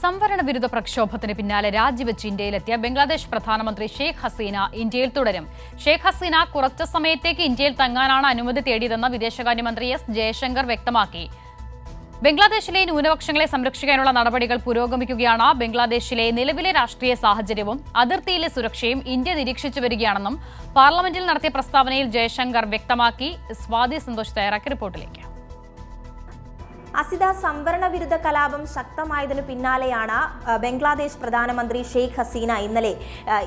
സംവരണ വിരുദ്ധ പ്രക്ഷോഭത്തിന് പിന്നാലെ രാജിവെച്ച് ഇന്ത്യയിലെത്തിയ ബംഗ്ലാദേശ് പ്രധാനമന്ത്രി ഷെയ്ഖ് ഹസീന ഇന്ത്യയിൽ തുടരും. ഷെയ്ഖ് ഹസീന കുറച്ച സമയത്തേക്ക് ഇന്ത്യയിൽ തങ്ങാനാണ് അനുമതി തേടിയതെന്ന് വിദേശകാര്യമന്ത്രി എസ് ജയശങ്കർ വ്യക്തമാക്കി. ബംഗ്ലാദേശിലെ ന്യൂനപക്ഷങ്ങളെ സംരക്ഷിക്കാനുള്ള നടപടികൾ പുരോഗമിക്കുകയാണ് ബംഗ്ലാദേശിലെ നിലവിലെ രാഷ്ട്രീയ സാഹചര്യവും അതിർത്തിയിലെ സുരക്ഷയും ഇന്ത്യ നിരീക്ഷിച്ചു വരികയാണെന്നും പാർലമെന്റിൽ നടത്തിയ പ്രസ്താവനയിൽ ജയശങ്കർ വ്യക്തമാക്കി. സ്വാതി സന്തോഷ് തയ്യാറാക്കിയ റിപ്പോർട്ടിലേക്ക്. അസിത സംവരണ വിരുദ്ധ കലാപം ശക്തമായതിനു പിന്നാലെയാണ് ബംഗ്ലാദേശ് പ്രധാനമന്ത്രി ഷെയ്ഖ് ഹസീന ഇന്നലെ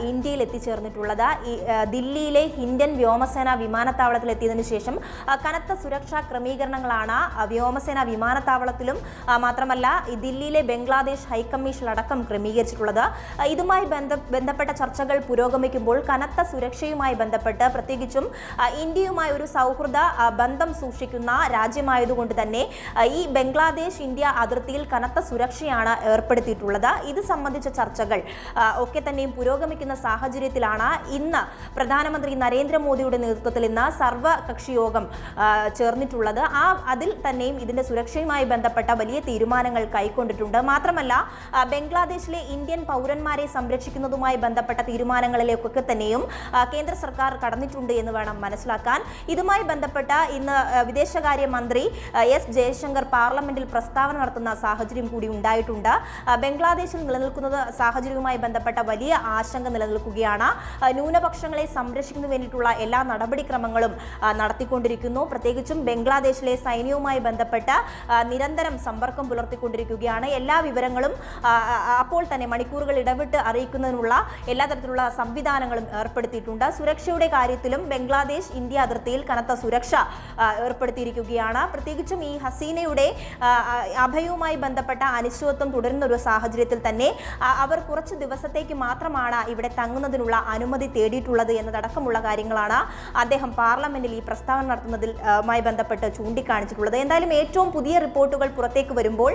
ഇന്ത്യയിൽ എത്തിച്ചേർന്നിട്ടുള്ളത്. ദില്ലിയിലെ ഇന്ത്യൻ വ്യോമസേന വിമാനത്താവളത്തിൽ എത്തിയതിനു ശേഷം കനത്ത സുരക്ഷാ ക്രമീകരണങ്ങളാണ് വ്യോമസേന വിമാനത്താവളത്തിലും മാത്രമല്ല ദില്ലിയിലെ ബംഗ്ലാദേശ് ഹൈക്കമ്മീഷനിലടക്കം ക്രമീകരിച്ചിട്ടുള്ളത്. ഇതുമായി ബന്ധ ബന്ധപ്പെട്ട ചർച്ചകൾ പുരോഗമിക്കുമ്പോൾ കനത്ത സുരക്ഷയുമായി ബന്ധപ്പെട്ട് പ്രത്യേകിച്ചും ഇന്ത്യയുമായി ഒരു സൗഹൃദ ബന്ധം സൂക്ഷിക്കുന്ന രാജ്യമായതുകൊണ്ട് തന്നെ ഈ ബംഗ്ലാദേശ് ഇന്ത്യ അതിർത്തിയിൽ കനത്ത സുരക്ഷയാണ് ഏർപ്പെടുത്തിയിട്ടുള്ളത്. ഇത് സംബന്ധിച്ച ചർച്ചകൾ ഒക്കെ തന്നെയും പുരോഗമിക്കുന്ന സാഹചര്യത്തിലാണ് ഇന്ന് പ്രധാനമന്ത്രി നരേന്ദ്രമോദിയുടെ നേതൃത്വത്തിൽ ഇന്ന് സർവകക്ഷി യോഗം ചേർന്നിട്ടുള്ളത്. ആ അതിൽ തന്നെയും ഇതിന്റെ സുരക്ഷയുമായി ബന്ധപ്പെട്ട വലിയ തീരുമാനങ്ങൾ കൈക്കൊണ്ടിട്ടുണ്ട്. മാത്രമല്ല ബംഗ്ലാദേശിലെ ഇന്ത്യൻ പൗരന്മാരെ സംരക്ഷിക്കുന്നതുമായി ബന്ധപ്പെട്ട തീരുമാനങ്ങളിലേക്കൊക്കെ തന്നെയും കേന്ദ്ര സർക്കാർ കടന്നിട്ടുണ്ട് എന്ന് വേണം മനസ്സിലാക്കാൻ. ഇതുമായി ബന്ധപ്പെട്ട ഇന്ന് വിദേശകാര്യമന്ത്രി വിദേശകാര്യ മന്ത്രി എസ് ജയശങ്കർ പാർലമെന്റിൽ പ്രസ്താവന നടത്തുന്ന സാഹചര്യം കൂടി ഉണ്ടായിട്ടുണ്ട്. ബംഗ്ലാദേശിൽ നിലനിൽക്കുന്ന സാഹചര്യവുമായി ബന്ധപ്പെട്ട വലിയ ആശങ്ക നിലനിൽക്കുകയാണ്. ന്യൂനപക്ഷങ്ങളെ സംരക്ഷിക്കുന്നതിന് വേണ്ടിയിട്ടുള്ള എല്ലാ നടപടിക്രമങ്ങളും നടത്തിക്കൊണ്ടിരിക്കുന്നു. പ്രത്യേകിച്ചും ബംഗ്ലാദേശിലെ സൈന്യവുമായി ബന്ധപ്പെട്ട നിരന്തരം സമ്പർക്കം പുലർത്തിക്കൊണ്ടിരിക്കുകയാണ്. എല്ലാ വിവരങ്ങളും അപ്പോൾ തന്നെ മണിക്കൂറുകൾ ഇടവിട്ട് അറിയിക്കുന്നതിനുള്ള എല്ലാ തരത്തിലുള്ള സംവിധാനങ്ങളും ഏർപ്പെടുത്തിയിട്ടുണ്ട്. സുരക്ഷയുടെ കാര്യത്തിലും ബംഗ്ലാദേശ് ഇന്ത്യ അതിർത്തിയിൽ കനത്ത സുരക്ഷ ഏർപ്പെടുത്തിയിരിക്കുകയാണ്. പ്രത്യേകിച്ചും ഈ ഹസീനയുടെ അഭയവുമായി ബന്ധപ്പെട്ട അനിശ്ചിതത്വം തുടരുന്ന ഒരു സാഹചര്യത്തിൽ തന്നെ അവർ കുറച്ച് ദിവസത്തേക്ക് മാത്രമാണ് ഇവിടെ തങ്ങുന്നതിനുള്ള അനുമതി തേടിയിട്ടുള്ളത് എന്നതടക്കമുള്ള കാര്യങ്ങളാണ് അദ്ദേഹം പാർലമെന്റിൽ ഈ പ്രസ്താവന നടത്തുന്നതിൽ ബന്ധപ്പെട്ട് ചൂണ്ടിക്കാണിച്ചിട്ടുള്ളത്. എന്തായാലും ഏറ്റവും പുതിയ റിപ്പോർട്ടുകൾ പുറത്തേക്ക് വരുമ്പോൾ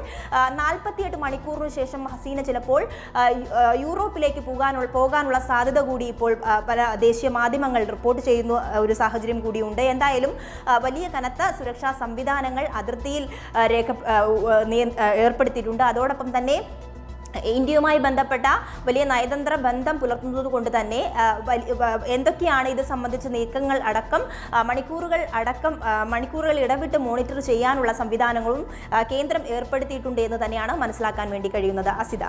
നാൽപ്പത്തിയെട്ട് മണിക്കൂറിന് ശേഷം ഹസീന ചിലപ്പോൾ യൂറോപ്പിലേക്ക് പോകാനുള്ള പോകാനുള്ള സാധ്യത കൂടി ഇപ്പോൾ പല ദേശീയ മാധ്യമങ്ങൾ റിപ്പോർട്ട് ചെയ്യുന്ന ഒരു സാഹചര്യം കൂടിയുണ്ട്. എന്തായാലും വലിയ കനത്ത സുരക്ഷാ സംവിധാനങ്ങൾ അതിർത്തിയിൽ രേഖ ഏർപ്പെടുത്തിയിട്ടുണ്ട്. അതോടൊപ്പം തന്നെ ഇന്ത്യയുമായി ബന്ധപ്പെട്ട വലിയ നയതന്ത്ര ബന്ധം പുലർത്തുന്നത് കൊണ്ട് തന്നെ എന്തൊക്കെയാണ് ഇത് സംബന്ധിച്ച നീക്കങ്ങൾ അടക്കം മണിക്കൂറുകൾ അടക്കം മണിക്കൂറുകൾ ഇടവിട്ട് മോണിറ്റർ ചെയ്യാനുള്ള സംവിധാനങ്ങളും കേന്ദ്രം ഏർപ്പെടുത്തിയിട്ടുണ്ട് എന്ന് തന്നെയാണ് മനസ്സിലാക്കാൻ വേണ്ടി കഴിയുന്നത്. അസിത.